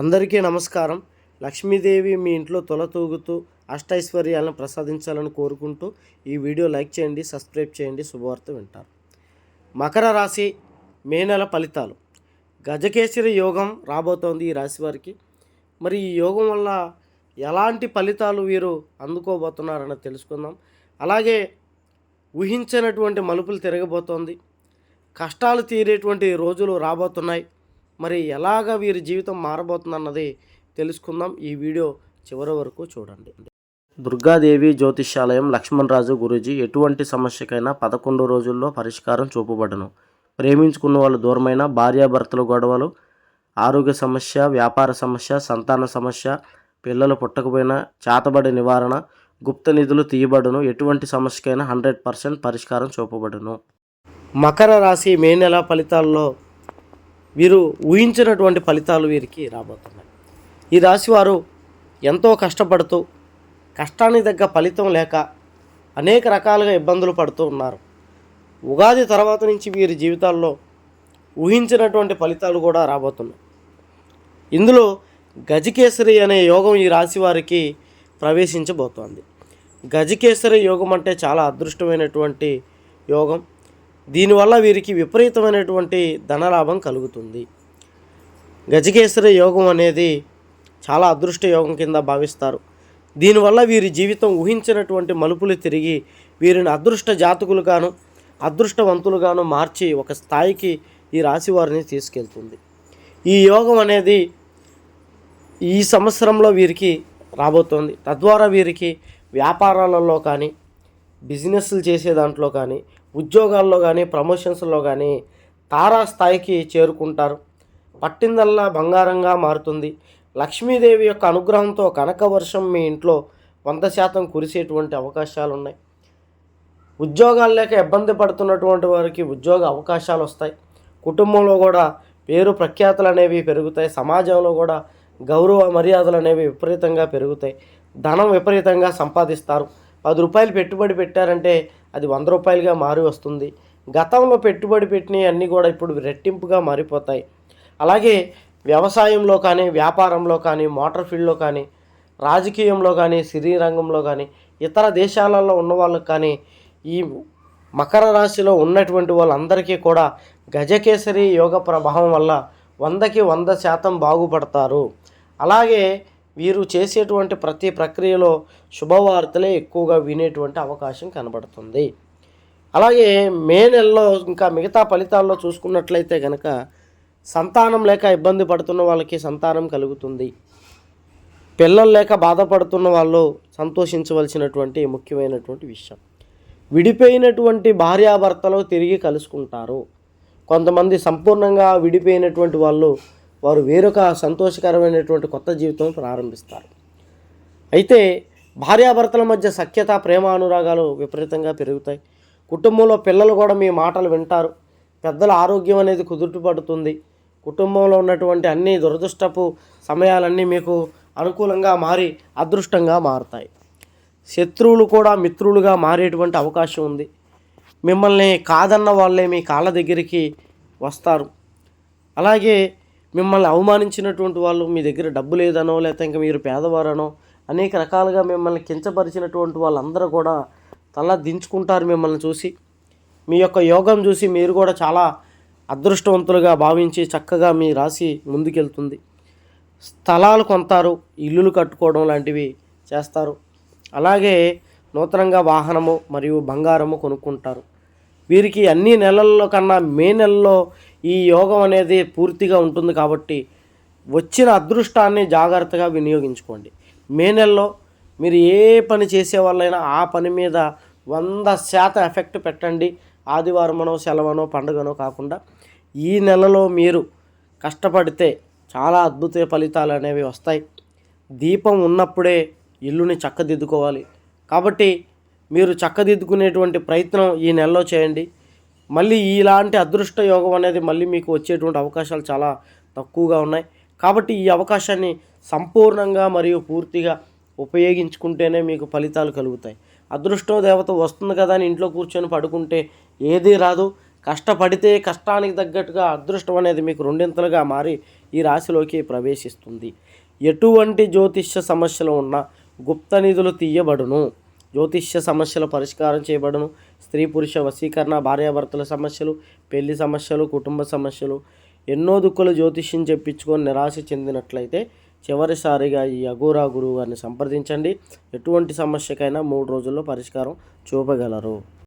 అందరికీ నమస్కారం. లక్ష్మీదేవి మీ ఇంట్లో తొలతూగుతూ అష్టైశ్వర్యాలను ప్రసాదించాలని కోరుకుంటూ ఈ వీడియో లైక్ చేయండి సబ్స్క్రైబ్ చేయండి శుభవార్త వింటారు. మకర రాశి మే నెల ఫలితాలు. గజకేశ్వరి యోగం రాబోతోంది ఈ రాశి వారికి. మరి ఈ యోగం వల్ల ఎలాంటి ఫలితాలు వీరు అందుకోబోతున్నారని తెలుసుకుందాం. అలాగే ఊహించినటువంటి మలుపులు తిరగబోతోంది. కష్టాలు తీరేటువంటి రోజులు రాబోతున్నాయి. మరి ఎలాగ వీరి జీవితం మారబోతుందన్నది తెలుసుకుందాం. ఈ వీడియో చివరి వరకు చూడండి. దుర్గాదేవి జ్యోతిష్యాలయం లక్ష్మణరాజు గురూజీ ఎటువంటి సమస్యకైనా పదకొండు రోజుల్లో పరిష్కారం చూపబడను. ప్రేమించుకున్న వాళ్ళు దూరమైన భార్యాభర్తల గొడవలు ఆరోగ్య సమస్య వ్యాపార సమస్య సంతాన సమస్య పిల్లలు పుట్టకపోయినా చేతబడి నివారణ గుప్త నిధులు తీయబడును ఎటువంటి సమస్యకైనా హండ్రెడ్ పర్సెంట్ పరిష్కారం చూపబడును. మకర రాశి మే నెల ఫలితాల్లో వీరు ఊహించినటువంటి ఫలితాలు వీరికి రాబోతున్నాయి. ఈ రాశి వారు ఎంతో కష్టపడుతూ కష్టానికి తగ్గ ఫలితం లేక అనేక రకాలుగా ఇబ్బందులు పడుతూ ఉన్నారు. ఉగాది తర్వాత నుంచి వీరి జీవితాల్లో ఊహించినటువంటి ఫలితాలు కూడా రాబోతున్నాయి. ఇందులో గజకేసరి అనే యోగం ఈ రాశి వారికి ప్రవేశించబోతోంది. గజకేసరి యోగం అంటే చాలా అదృష్టమైనటువంటి యోగం. దీనివల్ల వీరికి విపరీతమైనటువంటి ధనలాభం కలుగుతుంది. గజకేసరి యోగం అనేది చాలా అదృష్ట యోగం కింద భావిస్తారు. దీనివల్ల వీరి జీవితం ఊహించినటువంటి మలుపులు తిరిగి వీరిని అదృష్ట జాతకులుగాను అదృష్టవంతులుగాను మార్చి ఒక స్థాయికి ఈ రాశి వారిని తీసుకెళ్తుంది. ఈ యోగం అనేది ఈ సంవత్సరంలో వీరికి రాబోతోంది. తద్వారా వీరికి వ్యాపారాలలో కానీ బిజినెస్లు చేసే దాంట్లో కానీ ఉద్యోగాల్లో కానీ ప్రమోషన్స్లో కానీ తారా స్థాయికి చేరుకుంటారు. పట్టిందల్లా బంగారంగా మారుతుంది. లక్ష్మీదేవి యొక్క అనుగ్రహంతో కనక వర్షం మీ ఇంట్లో వంద శాతం కురిసేటువంటి అవకాశాలు ఉన్నాయి ఉద్యోగాలు లేక ఇబ్బంది పడుతున్నటువంటి వారికి ఉద్యోగ అవకాశాలు వస్తాయి. కుటుంబంలో కూడా పేరు ప్రఖ్యాతులు అనేవి పెరుగుతాయి. సమాజంలో కూడా గౌరవ మర్యాదలు అనేవి విపరీతంగా పెరుగుతాయి. ధనం విపరీతంగా సంపాదిస్తారు. పది రూపాయలు పెట్టుబడి పెట్టారంటే అది వంద రూపాయలుగా మారి వస్తుంది. గతంలో పెట్టుబడి పెట్టినవి అన్నీ కూడా ఇప్పుడు రెట్టింపుగా మారిపోతాయి. అలాగే వ్యవసాయంలో కానీ వ్యాపారంలో కానీ మోటార్ ఫీల్డ్లో కానీ రాజకీయంలో కానీ సినీ రంగంలో కానీ ఇతర దేశాలలో ఉన్న వాళ్ళకి కానీ ఈ మకర రాశిలో ఉన్నటువంటి వాళ్ళందరికీ కూడా గజకేసరి యోగ ప్రభావం వల్ల వందకి వంద శాతం బాగుపడతారు. అలాగే వీరు చేసేటువంటి ప్రతి ప్రక్రియలో శుభవార్తలే ఎక్కువగా వినేటువంటి అవకాశం కనబడుతుంది. అలాగే మే నెలలో ఇంకా మిగతా ఫలితాల్లో చూసుకున్నట్లయితే కనుక సంతానం లేక ఇబ్బంది పడుతున్న వాళ్ళకి సంతానం కలుగుతుంది. పిల్లలు లేక బాధపడుతున్న వాళ్ళు సంతోషించవలసినటువంటి ముఖ్యమైనటువంటి విషయం. విడిపోయినటువంటి భార్యాభర్తలు తిరిగి కలుసుకుంటారు. కొంతమంది సంపూర్ణంగా విడిపోయినటువంటి వాళ్ళు వారు వేరొక సంతోషకరమైనటువంటి కొత్త జీవితం ప్రారంభిస్తారు. అయితే భార్యాభర్తల మధ్య సఖ్యత ప్రేమ అనురాగాలు విపరీతంగా పెరుగుతాయి. కుటుంబంలో పిల్లలు కూడా మీ మాటలు వింటారు. పెద్దల ఆరోగ్యం అనేది కుదుటపడుతుంది కుటుంబంలో ఉన్నటువంటి అన్ని దురదృష్టపు సమయాలన్నీ మీకు అనుకూలంగా మారి అదృష్టంగా మారుతాయి. శత్రువులు కూడా మిత్రులుగా మారేటువంటి అవకాశం ఉంది. మిమ్మల్ని కాదన్న వాళ్ళే మీ కాళ్ళ దగ్గరికి వస్తారు. అలాగే మిమ్మల్ని అవమానించినటువంటి వాళ్ళు మీ దగ్గర డబ్బు లేదనో లేకపోతే ఇంకా మీరు పేదవారనో అనేక రకాలుగా మిమ్మల్ని కించపరిచినటువంటి వాళ్ళందరూ కూడా తల దించుకుంటారు మిమ్మల్ని చూసి. మీ యొక్క యోగం చూసి మీరు కూడా చాలా అదృష్టవంతులుగా భావించి చక్కగా మీ రాశి ముందుకెళ్తుంది. స్థలాలు కొంటారు ఇల్లులు కట్టుకోవడం లాంటివి చేస్తారు. అలాగే నూతనంగా వాహనము మరియు బంగారము కొనుక్కుంటారు. వీరికి అన్ని నెలల్లో కన్నా మే నెలలో ఈ యోగం అనేది పూర్తిగా ఉంటుంది కాబట్టి వచ్చిన అదృష్టాన్ని జాగ్రత్తగా వినియోగించుకోండి. మే నెలలో మీరు ఏ పని చేసే వాళ్ళైనా ఆ పని మీద వంద శాతం ఎఫెక్ట్ పెట్టండి. ఆదివారమనో సెలవనో పండుగనో కాకుండా ఈ నెలలో మీరు కష్టపడితే చాలా అద్భుత ఫలితాలు అనేవి వస్తాయి. దీపం ఉన్నప్పుడే ఇల్లుని చక్కదిద్దుకోవాలి. కాబట్టి మీరు చక్కదిద్దుకునేటువంటి ప్రయత్నం ఈ నెలలో చేయండి. మళ్ళీ ఇలాంటి అదృష్ట యోగం అనేది మళ్ళీ మీకు వచ్చేటువంటి అవకాశాలు చాలా తక్కువగా ఉన్నాయి. కాబట్టి ఈ అవకాశాన్ని సంపూర్ణంగా మరియు పూర్తిగా ఉపయోగించుకుంటేనే మీకు ఫలితాలు కలుగుతాయి. అదృష్టం దేవత వస్తుంది కదా అని ఇంట్లో కూర్చొని పడుకుంటే ఏదీ రాదు. కష్టపడితే కష్టానికి తగ్గట్టుగా అదృష్టం అనేది మీకు రెండింతలుగా మారి ఈ రాశిలోకి ప్రవేశిస్తుంది. ఎటువంటి జ్యోతిష్య సమస్యలు ఉన్నా గుప్త నిధులు తీయబడును. జ్యోతిష్య సమస్యల పరిష్కారం చేయబడును. స్త్రీ పురుష వశీకరణ భార్యాభర్తల సమస్యలు పెళ్ళి సమస్యలు కుటుంబ సమస్యలు ఎన్నో దుక్కులు జ్యోతిష్యం చెప్పించుకొని నిరాశ చెందినట్లయితే చివరిసారిగా ఈ అఘోరా గురువు గారిని సంప్రదించండి. ఎటువంటి సమస్యకైనా మూడు రోజుల్లో పరిష్కారం చూపగలరు.